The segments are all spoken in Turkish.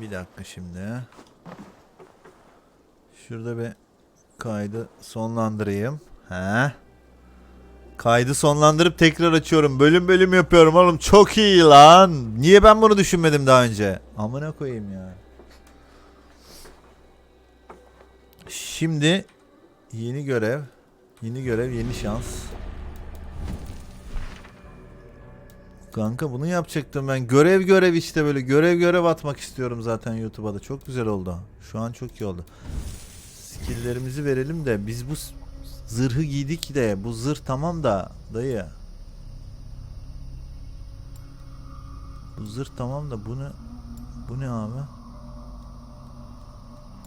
Bir dakika şimdi. Şurada bir kaydı sonlandırayım. He. Kaydı sonlandırıp tekrar açıyorum. Bölüm bölüm yapıyorum oğlum. Çok iyi lan. Niye ben bunu düşünmedim daha önce? Amına koyayım ya. Şimdi yeni görev. Yeni görev, yeni şans. Kanka bunu yapacaktım ben. Görev görev işte böyle görev görev atmak istiyorum zaten YouTube'a da. Çok güzel oldu. Şu an çok iyi oldu. Skill'lerimizi verelim de biz bu zırhı giydik de bu zırh tamam da dayı. Bu zırh tamam da bunu bu ne abi?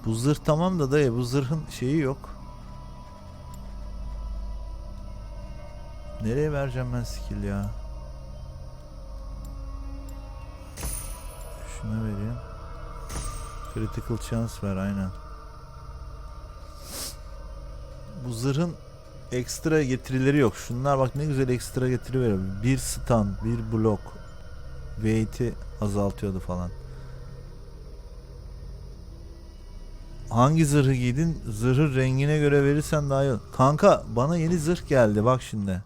Bu zırh tamam da dayı bu zırhın şeyi yok. Nereye vereceğim ben skill ya? Şuna vereyim. Critical chance ver aynen. Bu zırhın ekstra getirileri yok. Şunlar bak ne güzel ekstra getiri veriyor. Bir stun, bir blok. Weight'i azaltıyordu falan. Hangi zırhı giydin? Zırhı rengine göre verirsen daha iyi. Kanka bana yeni zırh geldi bak şimdi.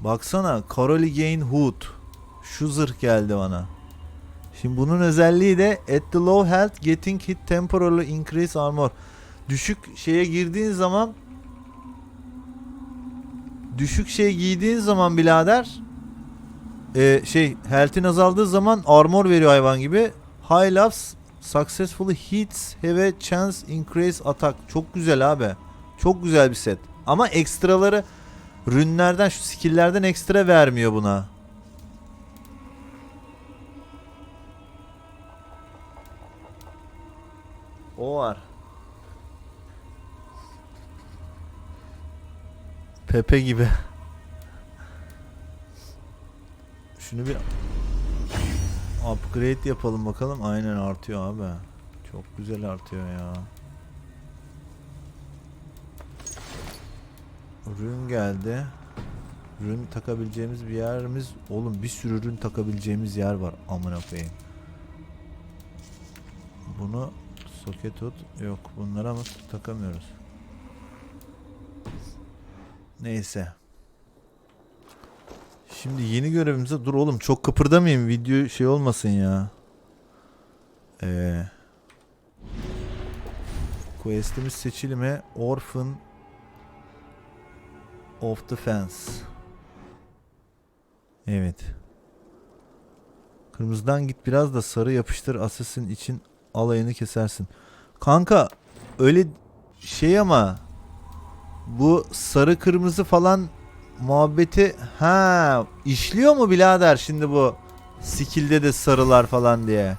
Baksana Caroli Gain Hood. Şu zırh geldi bana. Şimdi bunun özelliği de at the low health getting hit temporarily increase armor. Düşük şeye girdiğin zaman düşük şey giydiğin zaman birader e, şey health'in azaldığı zaman armor veriyor hayvan gibi. High loves successfully hits have a chance increase attack. Çok güzel abi. Çok güzel bir set. Ama ekstraları rünlerden şu skill'lerden ekstra vermiyor buna. O var. Pepe gibi. Şunu bir upgrade yapalım bakalım. Aynen artıyor abi. Çok güzel artıyor ya. Rün geldi. Rün takabileceğimiz bir yerimiz. Oğlum bir sürü rün takabileceğimiz yer var. Amına koyayım. Bunu soket tut. Yok bunlara ama takamıyoruz. Neyse. Şimdi yeni görevimize dur oğlum çok kıpırdamayayım video şey olmasın ya. Ee, questimiz seçili mi? Orphan of the Fence. Evet. Kırmızıdan git biraz da sarı yapıştır Assassin için alayını kesersin. Kanka öyle şey ama bu sarı kırmızı falan muhabbeti ha işliyor mu birader şimdi bu skill'de de sarılar falan diye.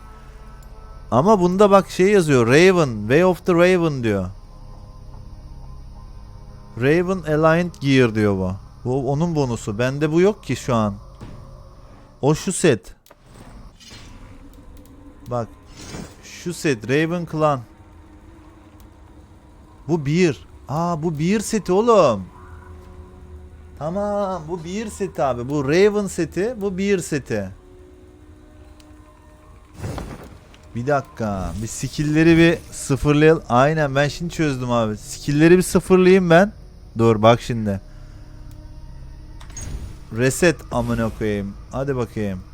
Ama bunda bak şey yazıyor Raven Way of the Raven diyor. Raven Aligned Gear diyor bu. Bu onun bonusu. Bende bu yok ki şu an. O şu set. Bak. Şu set Raven Clan. Bu bir. Aa bu bir seti oğlum. Tamam bu bir seti abi. Bu Raven seti. Bu bir seti. Bir dakika. Bir skill'leri bir sıfırlayalım. Aynen ben şimdi çözdüm abi. Skill'leri bir sıfırlayayım ben. Dur bak şimdi. Reset amına koyayım. Hadi bakayım.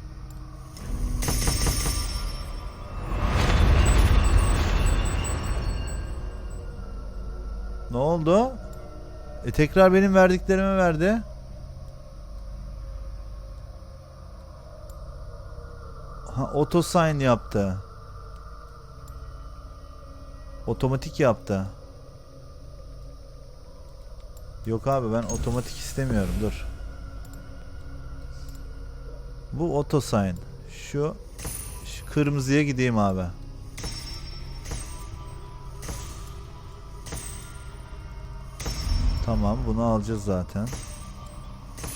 Ne oldu? E tekrar benim verdiklerimi verdi. Ha auto sign yaptı. Otomatik yaptı. Yok abi ben otomatik istemiyorum dur. Bu auto sign. Şu, şu kırmızıya gideyim abi. Tamam bunu alacağız zaten.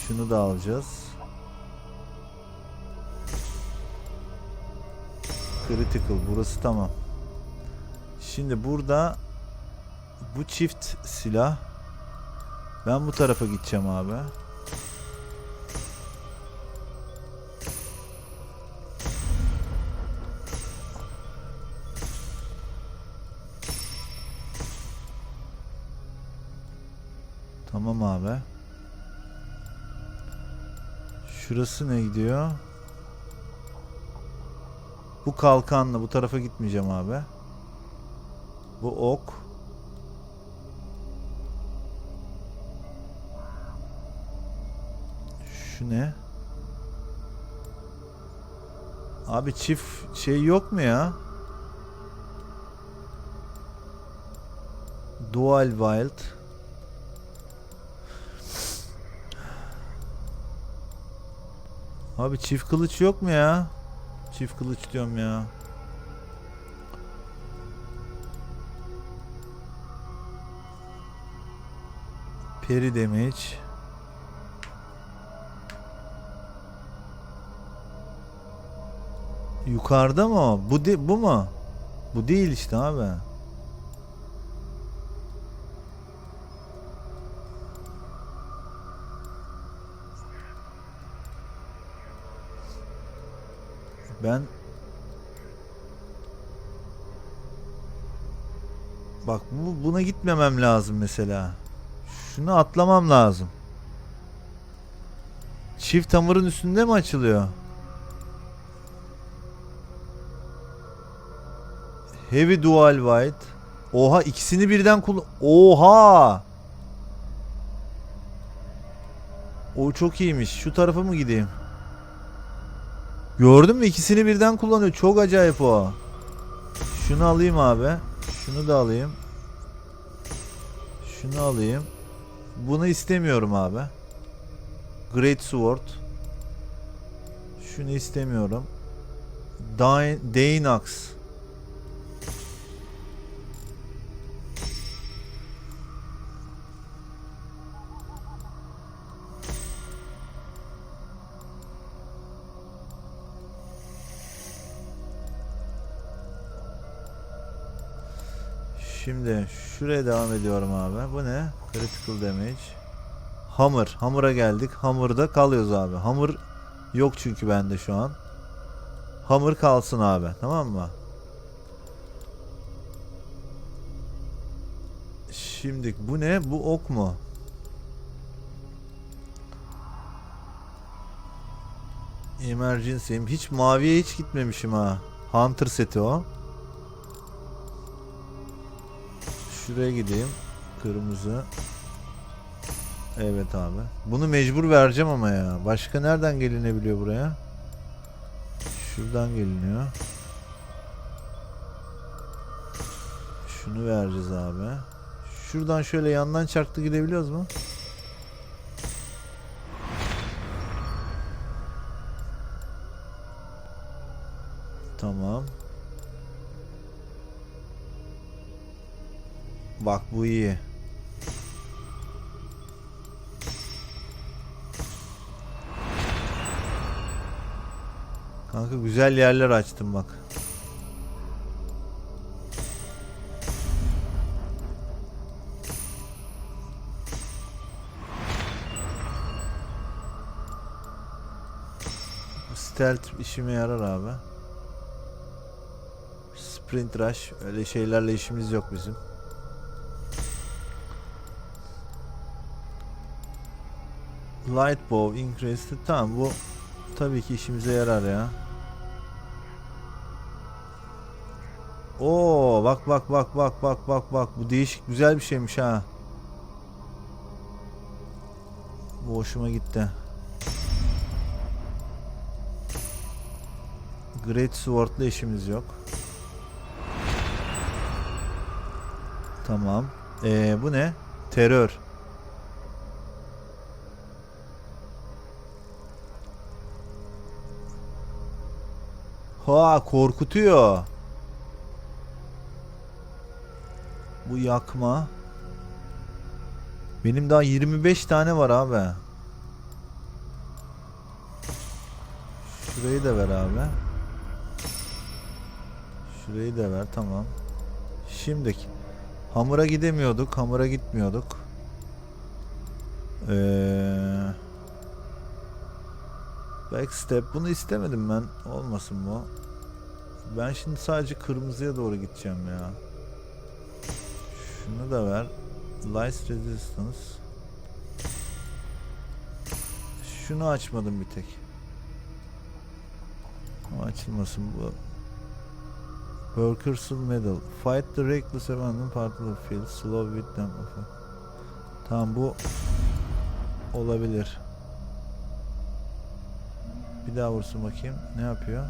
Şunu da alacağız. Critical burası tamam. Şimdi burada bu çift silah ben bu tarafa gideceğim abi. Tamam abi. Şurası ne gidiyor? Bu kalkanlı. Bu tarafa gitmeyeceğim abi. Bu ok. Şu ne? Abi çift şey yok mu ya? Dual Wild. Abi çift kılıç yok mu ya? Çift kılıç diyorum ya. Peri damage. Yukarıda mı? Bu de, bu mu? Bu değil işte abi. Ben Bak bu, buna gitmemem lazım mesela. Şunu atlamam lazım. Çift hamurun üstünde mi açılıyor? Heavy Dual White. Oha ikisini birden kullan... Oha! O çok iyiymiş. Şu tarafa mı gideyim? Gördün mü? İkisini birden kullanıyor. Çok acayip o. Şunu alayım abi. Şunu da alayım. Şunu alayım. Bunu istemiyorum abi. Great Sword. Şunu istemiyorum. Dain, Dainax. Şimdi şuraya devam ediyorum abi. Bu ne? Critical damage. Hammer. Hammer'a geldik. Hammer'da kalıyoruz abi. Hammer yok çünkü bende şu an. Hammer kalsın abi. Tamam mı? Şimdi bu ne? Bu ok mu? Emergency'yim. Hiç maviye hiç gitmemişim ha. Hunter seti o. Şuraya gideyim. Kırmızı. Evet abi. Bunu mecbur vereceğim ama ya. Başka nereden gelinebiliyor buraya? Şuradan geliniyor. Şunu vereceğiz abi. Şuradan şöyle yandan çarklı gidebiliyoruz mu? Tamam. Bak bu iyi. Kanka güzel yerler açtım bak. Stealth işime yarar abi. Sprint rush öyle şeylerle işimiz yok bizim. Light bow increased. Tamam bu tabii ki işimize yarar ya. Oo bak bak bak bak bak bak bak bu değişik güzel bir şeymiş ha. Bu hoşuma gitti. Great Sword'la işimiz yok. Tamam. Ee, bu ne? Terör. Ha korkutuyor. Bu yakma. Benim daha 25 tane var abi. Şurayı da ver abi. Şurayı da ver tamam. Şimdi hamura gidemiyorduk. Hamura gitmiyorduk. Eee Backstep bunu istemedim ben. Olmasın bu. Ben şimdi sadece kırmızıya doğru gideceğim ya. Şunu da ver. Lice Resistance. Şunu açmadım bir tek. O açılmasın bu. Workers'ın medal. Fight the reckless abandon part of the field. Slow with them. Tamam bu olabilir. Bir daha vursun bakayım. Ne yapıyor?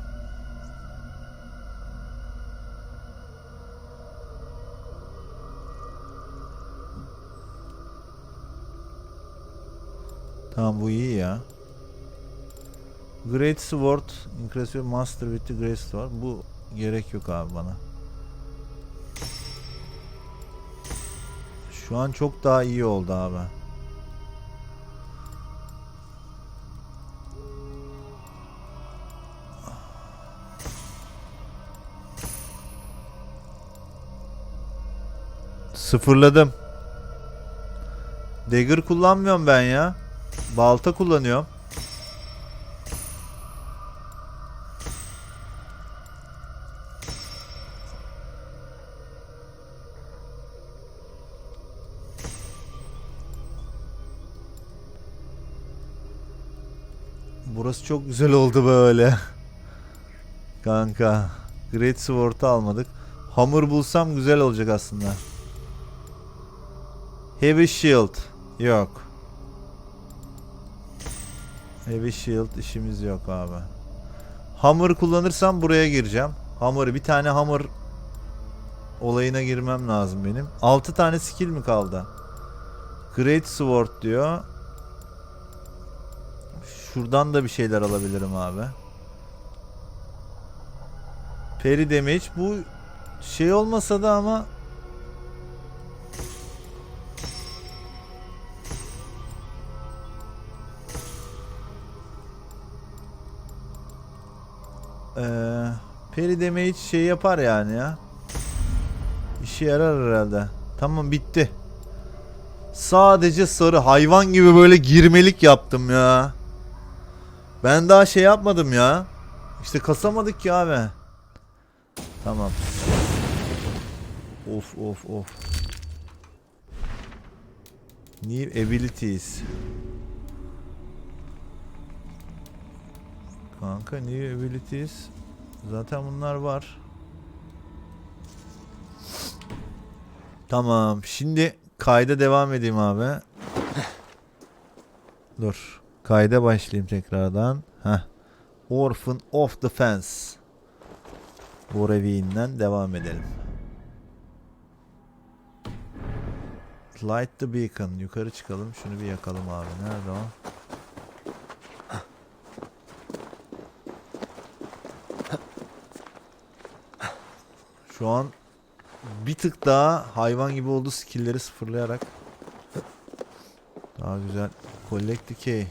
Tamam bu iyi ya. Great Sword increase your master with the Great Sword. Bu gerek yok abi bana. Şu an çok daha iyi oldu abi. Sıfırladım. Dagger kullanmıyorum ben ya. Balta kullanıyorum. Burası çok güzel oldu böyle. Kanka. Great Sword'u almadık. Hamur bulsam güzel olacak aslında. Heavy Shield. Yok. Heavy Shield işimiz yok abi. Hammer kullanırsam buraya gireceğim. Hammer bir tane hammer olayına girmem lazım benim. 6 tane skill mi kaldı? Great Sword diyor. Şuradan da bir şeyler alabilirim abi. Peri damage bu şey olmasa da ama Ee, peri damage şey yapar yani ya. İşe yarar herhalde. Tamam bitti. Sadece sarı hayvan gibi böyle girmelik yaptım ya. Ben daha şey yapmadım ya. İşte kasamadık ki abi. Tamam. Of of of. New abilities. Kanka new abilities. Zaten bunlar var. Tamam. Şimdi kayda devam edeyim abi. Dur. Kayda başlayayım tekrardan. Heh. Orphan of the Fence. Boreviğinden devam edelim. Light the beacon. Yukarı çıkalım. Şunu bir yakalım abi. Nerede o? Şu an bir tık daha hayvan gibi oldu skill'leri sıfırlayarak. Daha güzel. Collect key.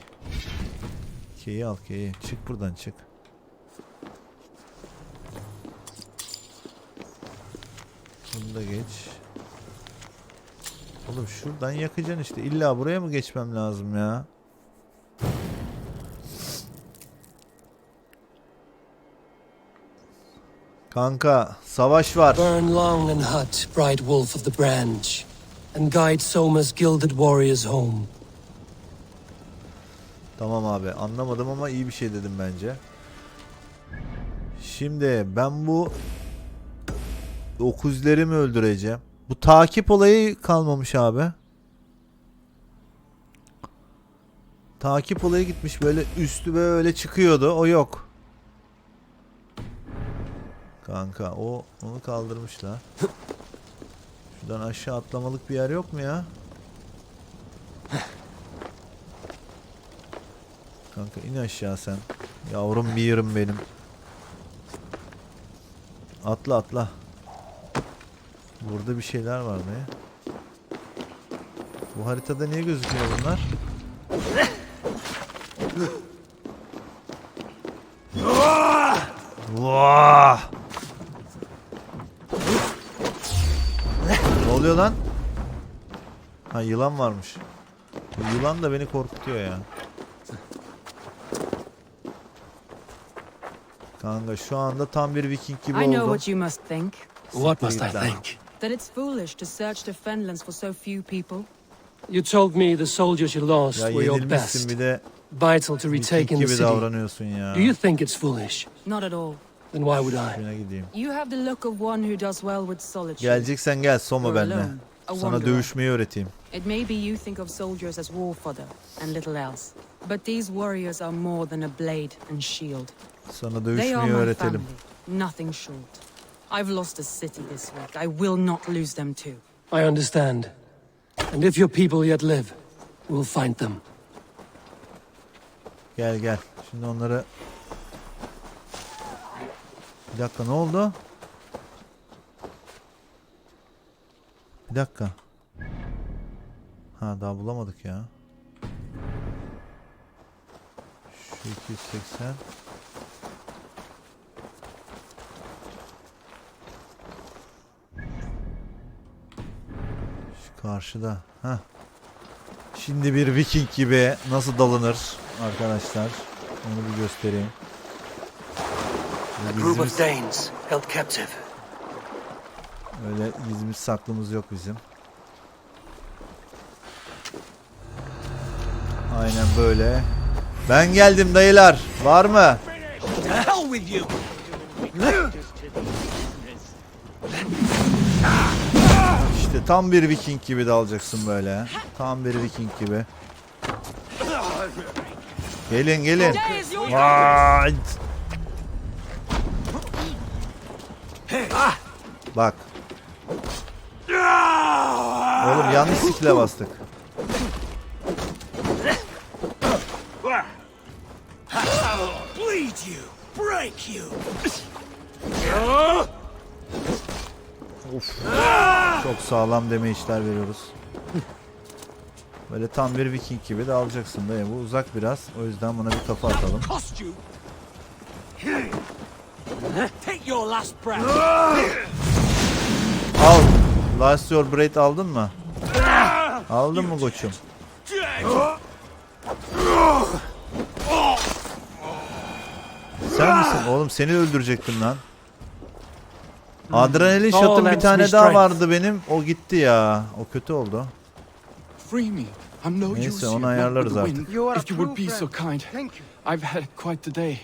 Key'i al key'i. Çık buradan çık. Bunu da geç. Oğlum şuradan yakacaksın işte. İlla buraya mı geçmem lazım ya? Kanka savaş var. Burn long and hut, bright wolf of the branch, and guide Soma's gilded warriors home. Tamam abi anlamadım ama iyi bir şey dedim bence. Şimdi ben bu 9'leri mi öldüreceğim? Bu takip olayı kalmamış abi. Takip olayı gitmiş böyle üstü böyle çıkıyordu. O yok. Kanka o onu kaldırmışlar. Şuradan aşağı atlamalık bir yer yok mu ya? Kanka in aşağı sen. Yavrum bir yerim benim. Atla atla. Burada bir şeyler var be. Bu haritada niye gözüküyor bunlar? Vah! Oluyor lan? Ha yılan varmış. Bu yılan da beni korkutuyor ya. Kanka şu anda tam bir Viking gibi I know oldum. what you must think. What must I think? That it's foolish to search the Fenlands for so few people. You told me the soldiers you lost Ya were your yenilmişsin best. bir de vital to retake Viking in the gibi city. davranıyorsun ya. Do you think it's foolish? Not at all. Then why would I? Gideyim. You have the look of one who does well with solitude. Geleceksen gel Soma benimle. Sana dövüşmeyi öğreteyim. It may be you think of soldiers as war fodder and little else, but these warriors are more than a blade and shield. Sana They are dövüşmeyi my öğretelim. family, nothing short. I've lost a city this week. I will not lose them too. I understand. And if your people yet live, we'll find them. Gel gel. Şimdi onları... Bir dakika ne oldu? Bir dakika. Ha daha bulamadık ya. Şu 280. Şu karşıda. Ha. Şimdi bir Viking gibi nasıl dalınır arkadaşlar? Onu bir göstereyim. A group of Danes held captive. öyle gizlimiz saklımız yok bizim. Aynen böyle. Ben geldim dayılar. Var mı? To hell with you! İşte tam bir Viking gibi dalacaksın böyle. Tam bir Viking gibi. Gelin gelin. Vay. Bak. Oğlum yanlış sikle bastık. You! Çok sağlam deme işler veriyoruz. Böyle tam bir Viking gibi de alacaksın dayı. Bu uzak biraz. O yüzden buna bir kafa atalım. Take your last breath! Al. Last Your Breath aldın mı? Aldın mı koçum? Sen misin? Oğlum seni öldürecektim lan. Adrenalin shot'um bir tane daha vardı benim. O gitti ya. O kötü oldu. Neyse, onu ayarlarız artık. If you would be so kind. I've had quite the day.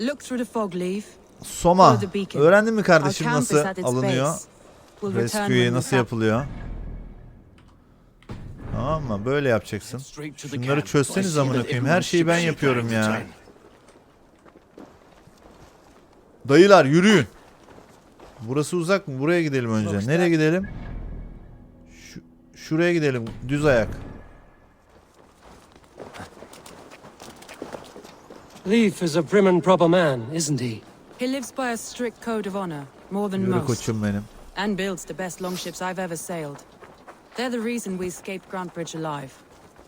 Look through the fog, Leaf. Soma. Öğrendin mi kardeşim nasıl alınıyor? Rescue'ye nasıl yapılıyor? Tamam mı? Böyle yapacaksın. Şunları çözseniz amına koyayım. Her şeyi ben yapıyorum ya. Dayılar yürüyün. Burası uzak mı? Buraya gidelim önce. Nereye gidelim? Şu, şuraya gidelim. Düz ayak. Leif is a prim and proper man, isn't he? He lives by a strict code of honor, more than Yürü most, koçum benim. and builds the best longships I've ever sailed. They're the reason we escaped Grant Bridge alive.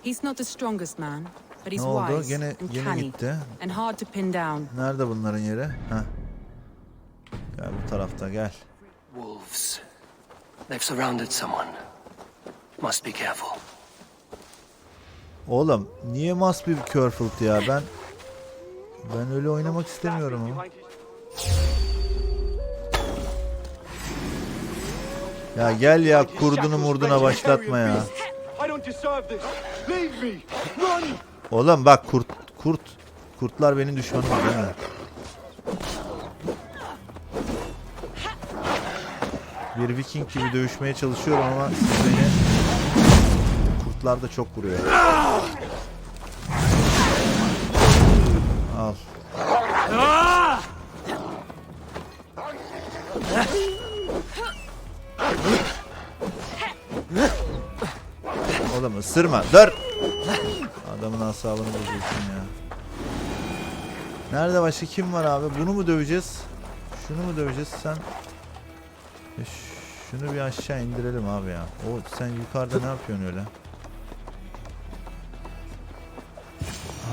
He's not the strongest man, but he's Ne oldu? wise Gene and gene canny, gitti. and hard to pin down. Nerede bunların yeri? Heh. Gel bu tarafta gel. Wolves. They've surrounded someone. Must be careful. Oğlum niye must be careful ya? Ben ben öyle oynamak istemiyorum ama. Ya gel ya kurdunu murduna başlatma ya. Oğlum bak kurt kurt kurtlar benim düşmanım değil mi? Bir Viking gibi dövüşmeye çalışıyorum ama beni kurtlar da çok vuruyor. Al. Oğlum ısırma. Dur. Adamın asabını bozuyorsun ya. Nerede başka kim var abi? Bunu mu döveceğiz? Şunu mu döveceğiz? Sen ş- şunu bir aşağı indirelim abi ya. O sen yukarıda ne yapıyorsun öyle?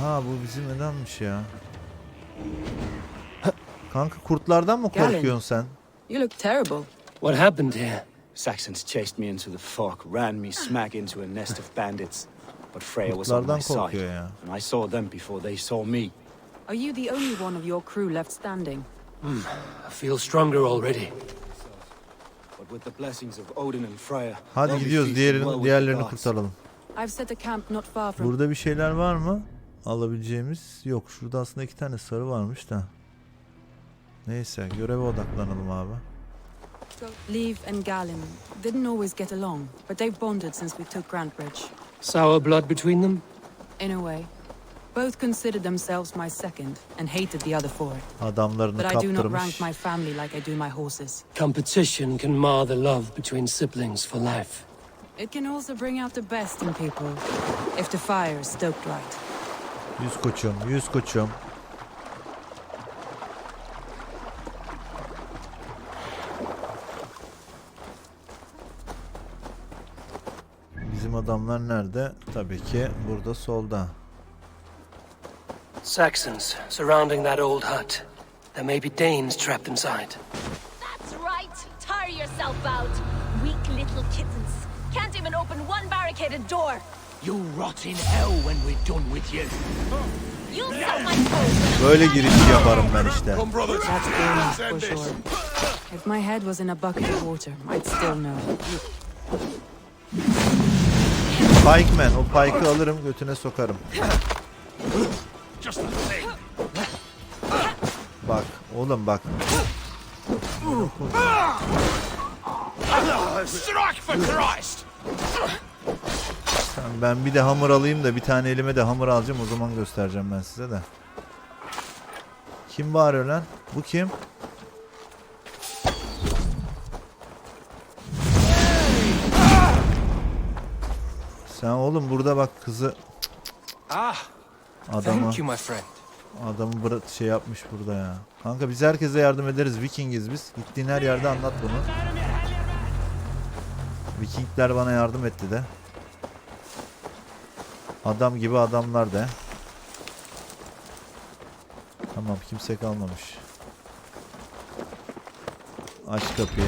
Ha bu bizim adammış ya. Kanka kurtlardan mı korkuyorsun sen? You look terrible. What happened here? Saxons chased me into the fog, ran me smack into a nest of bandits. But Freya was on my side, ya. and I saw them before they saw me. Are you the only one of your crew left standing? I feel stronger already. But with the blessings of Odin and Freya, Hadi gidiyoruz diğerini diğerlerini kurtaralım. I've set a camp not far from. Burada bir şeyler var mı? alabileceğimiz yok. Şurada aslında iki tane sarı varmış da. Neyse göreve odaklanalım abi. Leave and Galen didn't always get along, but they've bonded since we took Grantbridge. Sour blood between them? In a way. Both considered themselves my second and hated the other for it. Adamlarını But I do not kaptırmış. rank my family like I do my horses. Competition can mar the love between siblings for life. It can also bring out the best in people if the fire is stoked right. Yüz koçum, yüz koçum. Adamlar nerede? Tabii ki burada solda. Saxons surrounding that old hut. There may be Danes trapped inside. That's right. Tire yourself out. Weak little kittens. Can't even open one barricaded door. You'll rot in hell when we're done with you. You'll suck my toes. Böyle giriş yaparım ben işte. That's Danes for sure. If my head was in a bucket of water, I'd still know. Pikeman, o pike'ı alırım götüne sokarım. Bak oğlum bak. Strike for Christ! Tamam, ben bir de hamur alayım da bir tane elime de hamur alacağım o zaman göstereceğim ben size de. Kim bağırıyor lan? Bu kim? Sen oğlum burada bak kızı Ah, adamı thank you, my friend. adamı bıra- şey yapmış burada ya. Kanka biz herkese yardım ederiz. Vikingiz biz. Gittiğin her yerde anlat bunu. Vikingler bana yardım etti de. Adam gibi adamlar da. Tamam kimse kalmamış. Aç kapıyı.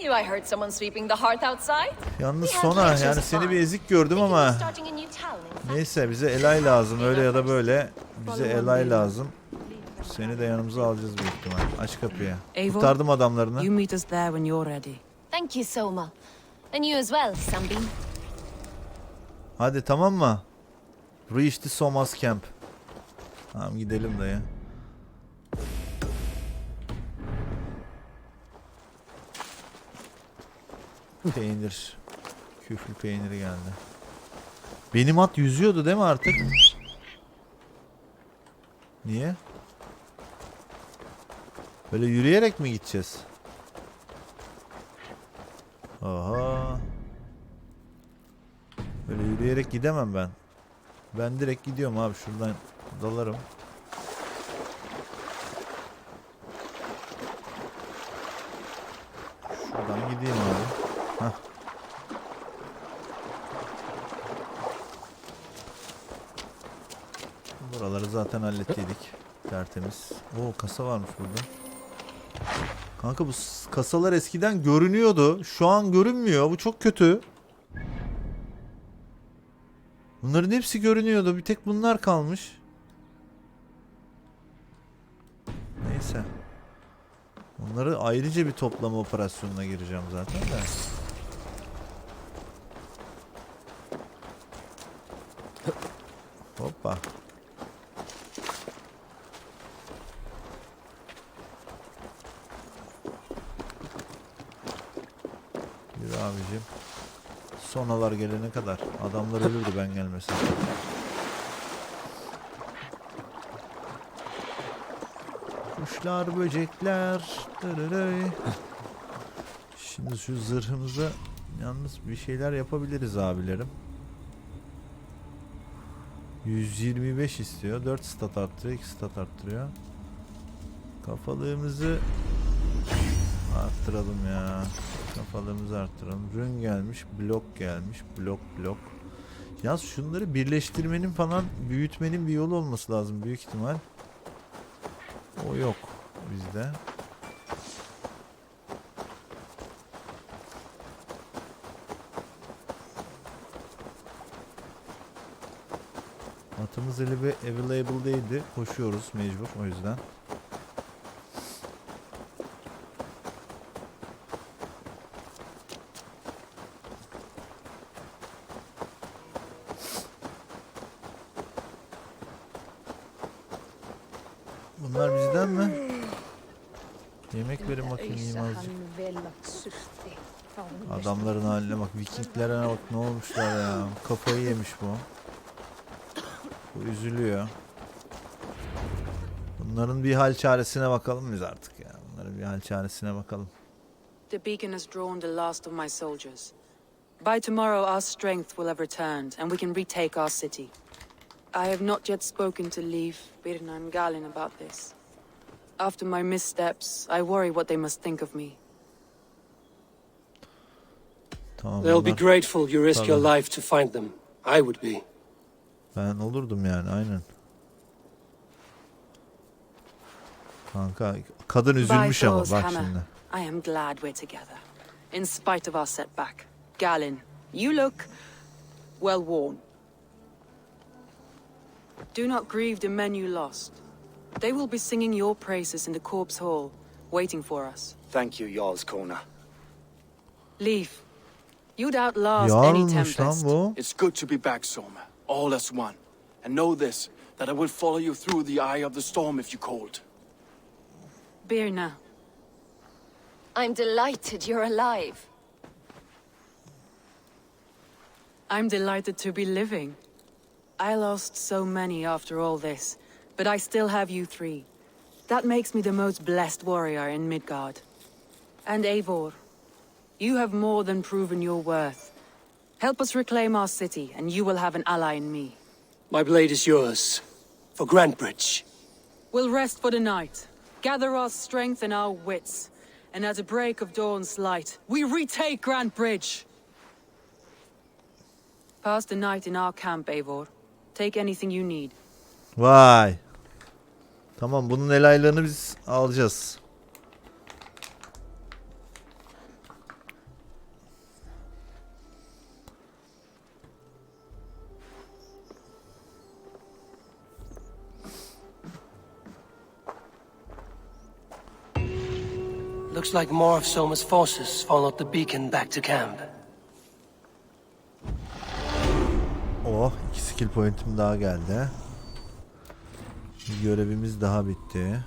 Knew I heard someone sweeping the hearth outside. Yalnız lectures yani seni bir ezik gördüm ama neyse bize Elay lazım öyle ya da böyle. Bize Elay lazım. Seni de yanımıza alacağız büyük ihtimal. Aç kapıyı. Kurtardım adamlarını. You meet us there when you're ready. Thank you, Soma. And you as well, Sunbeam. Hadi tamam mı? Reach the Somas Camp. Tamam gidelim dayı. Peynir. Küflü peyniri geldi. Benim at yüzüyordu değil mi artık? Niye? Böyle yürüyerek mi gideceğiz? Aha. Böyle yürüyerek gidemem ben. Ben direkt gidiyorum abi şuradan dalarım. Şuradan gideyim abi. Buraları zaten hallettiydik. Tertemiz. Oo kasa varmış burada. Kanka bu kasalar eskiden görünüyordu. Şu an görünmüyor. Bu çok kötü. Bunların hepsi görünüyordu. Bir tek bunlar kalmış. Neyse. Onları ayrıca bir toplama operasyonuna gireceğim zaten de. Hoppa. Yürü abicim. Sonalar gelene kadar. Adamlar ölürdü ben gelmesem. Kuşlar, böcekler. dırırıy. Şimdi şu zırhımıza yalnız bir şeyler yapabiliriz abilerim. 125 istiyor. 4 stat arttırıyor. 2 stat arttırıyor. Kafalığımızı arttıralım ya. Kafalığımızı arttıralım. Rün gelmiş. Blok gelmiş. Blok blok. Yaz şunları birleştirmenin falan büyütmenin bir yolu olması lazım büyük ihtimal. O yok bizde. Atımız eli bir available değildi. Koşuyoruz mecbur o yüzden. Bunlar bizden mi? Yemek verin bakayım yiyeyim azıcık. Adamların haline bak. Vikinglere bak ne olmuşlar ya. Kafayı yemiş bu. Bu üzülüyor. Bunların bir hal çaresine bakalım biz artık ya. Bunların bir hal çaresine bakalım. The beacon has drawn the last of my soldiers. By tomorrow, our strength will have returned, and we can retake our city. I have not yet spoken to Leif, Birna, and Galin about this. After my missteps, I worry what they must think of me. Tamam They'll be grateful you risk your life to find them. I would be. Ben olurdum yani aynen. Kanka kadın üzülmüş ama bak şimdi. I am glad we're together. In spite of our setback. Galin, you look well worn. Do not grieve the men you lost. They will be singing your praises in the corpse hall, waiting for us. Thank you, Jarl's Corner. Leaf, you'd outlast any tempest. It's good to be back, Soma. All as one. And know this, that I will follow you through the eye of the storm if you called. Birna, I'm delighted you're alive. I'm delighted to be living. I lost so many after all this, but I still have you three. That makes me the most blessed warrior in Midgard. And Eivor, you have more than proven your worth. Help us reclaim our city, and you will have an ally in me. My blade is yours. For Grantbridge. We'll rest for the night, gather our strength and our wits, and at the break of dawn's light, we retake Grand Bridge. Pass the night in our camp, Eivor. Take anything you need. Vay. Tamam bunun elaylarını biz alacağız. Looks like more of Soma's forces followed the beacon back to camp. Oh iki skill point'im daha geldi. Görevimiz daha bitti.